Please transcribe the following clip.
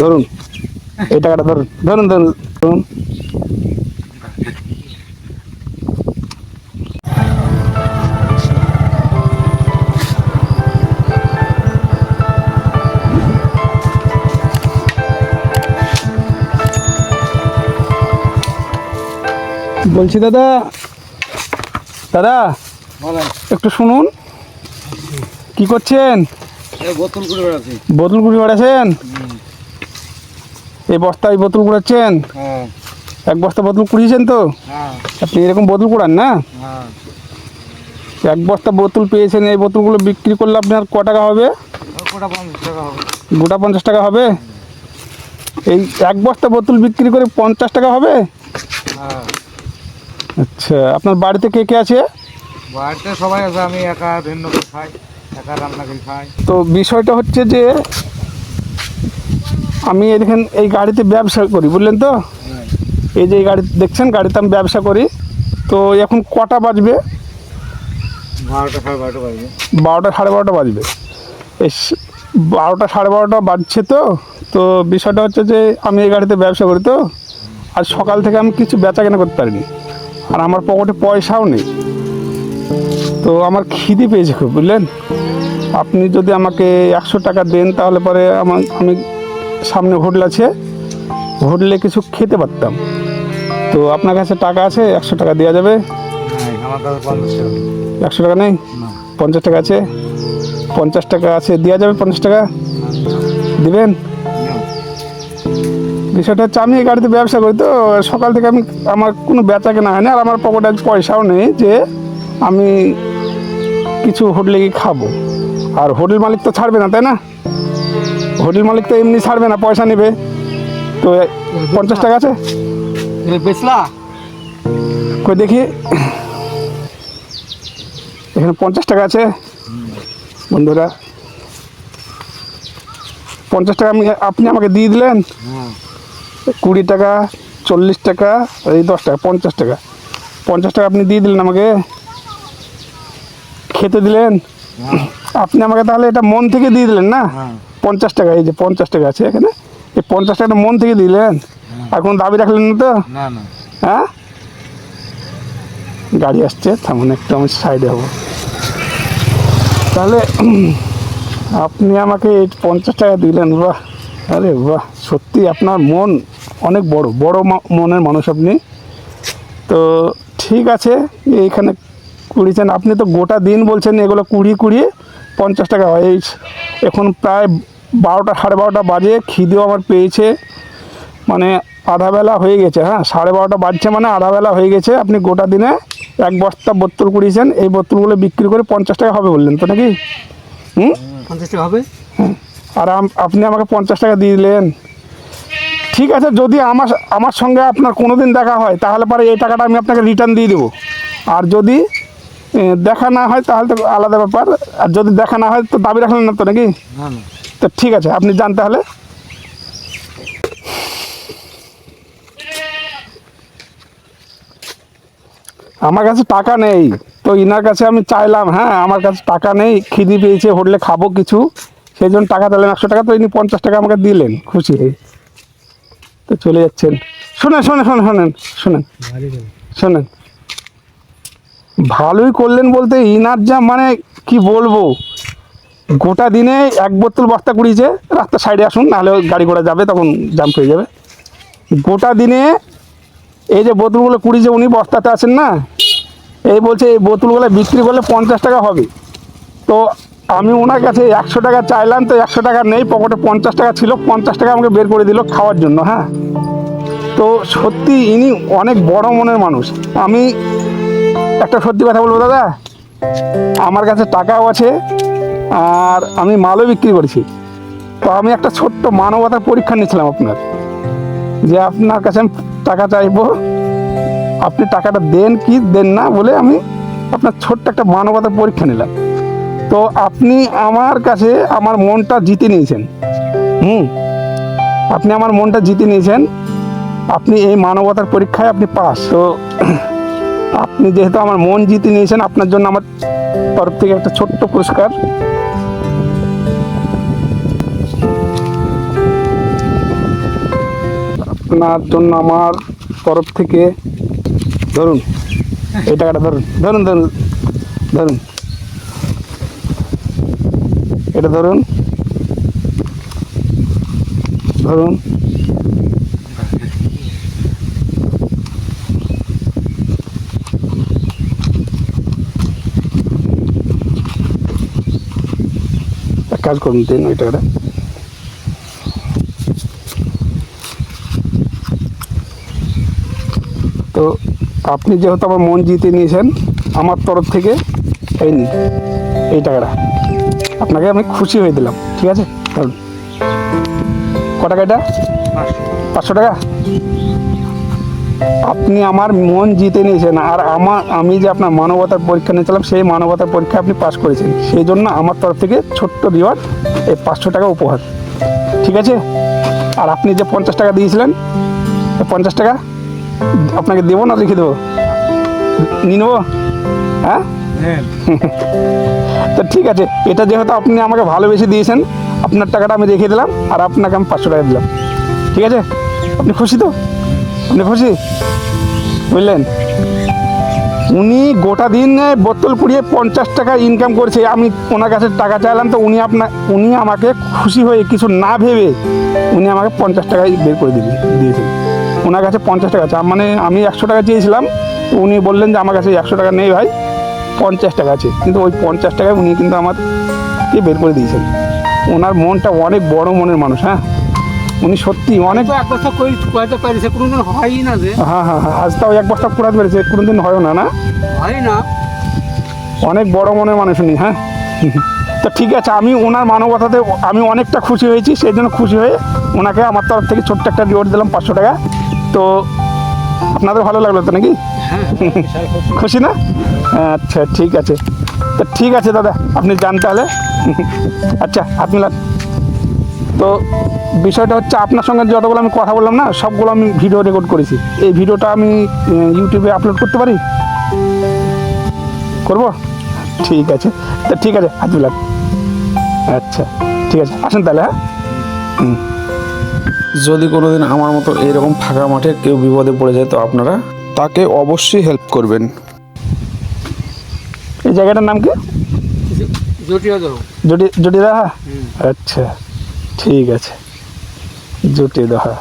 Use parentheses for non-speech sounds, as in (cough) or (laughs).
ধরুন এই টাকাটা ধরুন ধরুন ধরুন ধরুন। বলছি দাদা দাদা একটু শুনুন। কি করছেন? বোতল কুড়ি বেড়াচ্ছেন? এই বস্তায় বোতল কুড়াচ্ছেন? হ্যাঁ। এক বস্তা বোতল কুড়িয়েছেন তো? হ্যাঁ। আপনি এরকম বোতল কুড়ান না? হ্যাঁ। এক বস্তা বোতল পেয়েছেন এই বোতলগুলো বিক্রি করলে আপনার ক টাকা হবে? গোটা পঞ্চাশ টাকা হবে। এই এক বস্তা বোতল বিক্রি করে পঞ্চাশ টাকা হবে? আচ্ছা আপনার বাড়িতে কে কে আছে? বাড়িতে সবাই আছে আমি একা ভিন্ন খাই একা রান্না করে খাই। তো বিষয়টা হচ্ছে যে আমি এখানে এই গাড়িতে ব্যবসা করি বুঝলেন তো? এই যে এই গাড়ি দেখছেন? গাড়িতে আমি ব্যবসা করি। তো এখন কটা বাজবে? বারোটা সাড়ে বারোটা বাজবে। বারোটা সাড়ে বারোটা বাজবে। এই বারোটা সাড়ে বারোটা বাজছে তো? তো বিষয়টা হচ্ছে যে আমি এই গাড়িতে ব্যবসা করি তো? আর সকাল থেকে আমি কিছু বেচা কেনা করতে পারিনি। আর আমার পকেটে পয়সাও নেই। তো আমার খিদে পেয়েছে খুব বুঝলেন? আপনি যদি আমাকে একশো টাকা দেন তাহলে পরে আমার আমি সামনে হোটেল আছে। হোটেলে কিছু খেতে পারতাম। তো আপনার কাছে টাকা আছে? একশো টাকা দেওয়া যাবে? একশো টাকা নেই? পঞ্চাশ টাকা আছে? পঞ্চাশ টাকা আছে দেওয়া যাবে পঞ্চাশ টাকা? দিবেন? বিষয়টা হচ্ছে আমি এই গাড়িতে ব্যবসা করি তো সকাল থেকে আমি আমার কোনো বেচা কেনা হয়নি আর আমার পকেটে পয়সাও নেই যে আমি কিছু হোটেলে গিয়ে খাব। আর হোটেল মালিক তো ছাড়বে না তাই না? হোটেল মালিক তো এমনি ছাড়বে না পয়সা নেবে। তো পঞ্চাশ টাকা আছে? বেচলা? কই দেখি। এখানে পঞ্চাশ টাকা আছে। বন্ধুরা পঞ্চাশ টাকা আমি আপনি আমাকে দিয়ে দিলেন? হ্যাঁ। কুড়ি টাকা চল্লিশ টাকা এই দশ টাকা পঞ্চাশ টাকা। পঞ্চাশ টাকা আপনি দিয়ে দিলেন আমাকে। খেতে দিলেন? হ্যাঁ। আপনি আমাকে তাহলে এটা মন থেকে দিয়ে দিলেন না? হ্যাঁ। পঞ্চাশ টাকা এই যে পঞ্চাশ টাকা আছে এখানে। এই পঞ্চাশ টাকাটা মন থেকে দিলেন? আর কোনো দাবি রাখলেন না তো? হ্যাঁ? গাড়ি আসছে থামুন একটু আমি সাইডে হব। তাহলে আপনি আমাকে এই পঞ্চাশ টাকা দিলেন বাহ! আরে বাহ! সত্যি আপনার মন অনেক বড় বড় মনের মানুষ আপনি। তো ঠিক আছে এইখানে কুড়িয়েছেন আপনি তো গোটা দিন বলছেন এগুলো কুড়ি কুড়িয়ে পঞ্চাশ টাকা হয়। এই এখন প্রায় বারোটা সাড়ে বারোটা বাজে খিদেও আমার পেয়েছে। মানে আধা বেলা হয়ে গেছে হ্যাঁ সাড়ে বারোটা বাজছে মানে আধা বেলা হয়ে গেছে। আপনি গোটা দিনে এক বস্তা বোতল কুড়িয়েছেন এই বোতলগুলো বিক্রি করে পঞ্চাশ টাকা হবে বললেন তো নাকি? হুম? পঞ্চাশ টাকা হবে? আর আম- আপনি আমাকে পঞ্চাশ টাকা দিয়ে দিলেন। ঠিক আছে যদি আমার আমার সঙ্গে আপনার কোনো দিন দেখা হয় তাহলে পরে এই টাকাটা আমি আপনাকে রিটার্ন দিয়ে দেবো। আর যদি দেখা না হয় তাহলে তো আলাদা ব্যাপার। আর যদি দেখা না হয় তো দাবি রাখলেন না তো নাকি? তো ঠিক আছে আপনি যান তাহলে। আমার কাছে টাকা নেই তো ইনার কাছে আমি চাইলাম হ্যাঁ আমার কাছে টাকা নেই খিদি পেয়েছে হোটেলে খাব কিছু। সেই জন্য টাকা দিলেন একশো টাকা তো ইনি পঞ্চাশ টাকা আমাকে দিলেন খুশি হয়ে। তো চলে যাচ্ছেন। শোনেন শোনেন শোনেন শোনেন শোনেন শোনেন। ভালোই করলেন বলতে ইনার যা মানে কি বলব? গোটা দিনে এক বোতল বস্তা কুড়িয়েছে, রাস্তার সাইডে আসুন, নাহলে গাড়ি ঘোড়া যাবে, তখন জাম হয়ে যাবে। গোটা দিনে এই যে বোতলগুলো কুড়িয়েছে উনি, বস্তাতে আছেন না, এই বলছে এই বোতলগুলো বিক্রি করলে পঞ্চাশ টাকা হবে। তো আমি ওনার কাছে একশো টাকা চাইলাম, তো একশো টাকা নেই, পকেটে পঞ্চাশ টাকা ছিল, পঞ্চাশ টাকা আমাকে বের করে দিল খাওয়ার জন্য হ্যাঁ। তো সত্যি ইনি অনেক বড় মনের মানুষ। আমি একটা সত্যি কথা বলব, দাদা? আমার কাছে টাকাও আছে আর আমি মালও বিক্রি করেছি। তো আমি একটা ছোট্ট মানবতার পরীক্ষা নিয়েছিলাম আপনার, যে আপনার কাছে আমি টাকা চাইব। আপনি টাকাটা দেন কি দেন না বলে আমি আপনার ছোট্ট একটা মানবতার পরীক্ষা নিলাম। তো আপনি আমার কাছে আমার মনটা জিতে নিয়েছেন। হুম, আপনি আমার মনটা জিতে নিয়েছেন। আপনি এই মানবতার পরীক্ষায় আপনি পাস। তো আপনি যেহেতু আমার মন জিতে নিয়েছেন, আপনার জন্য আমার তরফ থেকে একটা ছোট্ট পুরস্কার। আপনার জন্য আমার তরফ থেকে ধরুন, এই টাকাটা ধরুন ধরুন ধরুন ধরুন। এটা ধরুন ধরুন। কাজ করুন দিন ওই টাকাটা। তো আপনি যেহেতু আমার মন জিতে নিয়েছেন, আমার তরফ থেকে এই নিন, এই টাকাটা। আপনাকে আমি খুশি হয়ে দিলাম, ঠিক আছে? ধরুন ক টাকা এটা? পাঁচশো টাকা। আপনি আমার মন জিতে নিয়েছেন আর আমার আমি যে আপনার মানবতার পরীক্ষা নিয়েছিলাম সেই মানবতার পরীক্ষা আপনি পাস করেছেন। সেই জন্য আমার তরফ থেকে ছোট্ট রিওয়ার্ড এই পাঁচশো টাকা উপহার। ঠিক আছে? আর আপনি যে পঞ্চাশ টাকা দিয়েছিলেন পঞ্চাশ টাকা আপনাকে দেবো না রেখে দেবো? নিয়ে নেব? হ্যাঁ? নেন (laughs) তো ঠিক আছে এটা যেহেতু আপনি আমাকে ভালোবেসে দিয়েছেন আপনার টাকাটা আমি রেখে দিলাম আর আপনাকে আমি পাঁচশো টাকা দিলাম। ঠিক আছে? আপনি খুশি তো? খুশি বুঝলেন? উনি গোটা দিন বোতল পুড়িয়ে পঞ্চাশ টাকা ইনকাম করেছে। আমি ওনার কাছে টাকা চাইলাম, তো উনি আপনার উনি আমাকে খুশি হয়ে কিছু না ভেবে উনি আমাকে পঞ্চাশ টাকায় বের করে দিলেন দিয়েছেন। ওনার কাছে পঞ্চাশ টাকা আছে মানে আমি একশো টাকা চেয়েছিলাম। তো উনি বললেন যে, আমার কাছে একশো টাকা নেই ভাই, পঞ্চাশ টাকা আছে। কিন্তু ওই পঞ্চাশ টাকায় উনি কিন্তু আমাকে বের করে দিয়েছেন। ওনার মনটা অনেক বড় মনের মানুষ হ্যাঁ? উনি সত্যি অনেক এক কোনোদিন না যে। হ্যাঁ হ্যাঁ হ্যাঁ আজ তাও এক বস্তা কুড়াতে পেরেছে কোনোদিন হয় না না? হয় না। অনেক বড় মনের মানুষ উনি হ্যাঁ? তো ঠিক আছে আমি ওনার মানবতাতে আমি অনেকটা খুশি হয়েছি সেই জন্য খুশি হয়ে ওনাকে আমার তরফ থেকে ছোট্ট একটা রিওয়ার্ড দিলাম পাঁচশো টাকা। তো আপনাদের ভালো লাগল তো নাকি? হ্যাঁ খুশি। খুশি না? আচ্ছা ঠিক আছে। তো ঠিক আছে দাদা আপনি যান তাহলে। আচ্ছা আপনি। তো বিষয়টা হচ্ছে আপনার সঙ্গে যতগুলো আমি কথা বললাম না সবগুলো আমি ভিডিও রেকর্ড করেছি। এই ভিডিওটা আমি ইউটিউবে আপলোড করতে পারি? করব? ঠিক আছে। তো ঠিক আছে হাত দিলাম আচ্ছা ঠিক আছে। আসেন তাহলে হ্যাঁ? যদি কোনোদিন আমার মতো এরকম ফাঁকা মাঠে কেউ বিপদে পড়ে যায় তো আপনারা তাকে অবশ্যই হেল্প করবেন। এই জায়গাটার নাম কি? জটিল তো জটি জটি দা আচ্ছা। ঠিক আছে। জুটি দহা